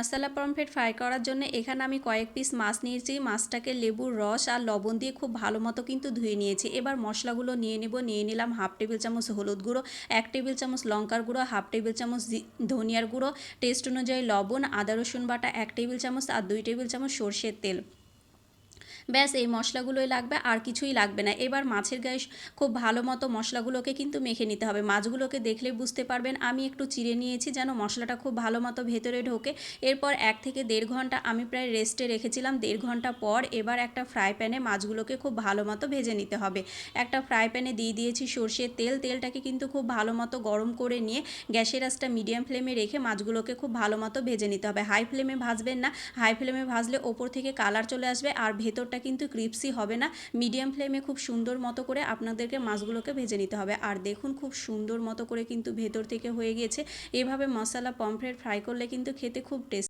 মশলা pomfret fry করার জন্য এখানে আমি কয়েক পিস মাছ নিয়েছি। মাছটাকে লেবুর রস আর লবণ দিয়ে খুব ভালো মতো কিন্তু ধুয়ে নিয়েছি। এবার মশলাগুলো নিয়ে নেব। নিয়ে নিলাম হাফ টেবিল চামচ হলুদ গুঁড়ো, এক টেবিল চামচ লঙ্কার গুঁড়ো হাফ টেবিল চামচ ধনিয়ার গুঁড়ো টেস্ট অনুযায়ী লবণ, আদা রসুন বাটা, এক টেবিল চামচ আর দুই টেবিল চামচ সর্ষের তেল। ব্যাস, এই মশলাগুলোই লাগবে, আর কিছুই লাগবে না। এবার মাছের গায়ে খুব ভালো মতো মশলাগুলোকে কিন্তু মেখে নিতে হবে। মাছগুলোকে দেখলে বুঝতে পারবেন আমি একটু চিড়ে নিয়েছি যেন মশলাটা খুব ভালো মতো ভেতরে ঢোকে। এরপর এক থেকে দেড় ঘণ্টা আমি প্রায় রেস্টে রেখেছিলাম। দেড় ঘণ্টা পর এবার একটা ফ্রাই প্যানে মাছগুলোকে খুব ভালো মতো ভেজে নিতে হবে। একটা ফ্রাই প্যানে দিয়ে দিয়েছি সর্ষের তেল। তেলটাকে কিন্তু খুব ভালো মতো গরম করে নিয়ে গ্যাসের আঁচটা মিডিয়াম ফ্লেমে রেখে মাছগুলোকে খুব ভালো মতো ভেজে নিতে হবে। হাই ফ্লেমে ভাজবেন না। হাই ফ্লেমে ভাজলে ওপর থেকে কালার চলে আসবে আর ভেতরটা কিন্তু ক্রিপসি হবে না। মিডিয়াম ফ্লেমে খুব সুন্দর মতো করে আপনাদেরকে মাছগুলোকে ভেজে নিতে হবে। আর দেখুন, খুব সুন্দর মতো করে কিন্তু ভেতর থেকে হয়ে গিয়েছে। এভাবে মশলা, পমফ্রেট ফ্রাই করলে কিন্তু খেতে খুব টেস্ট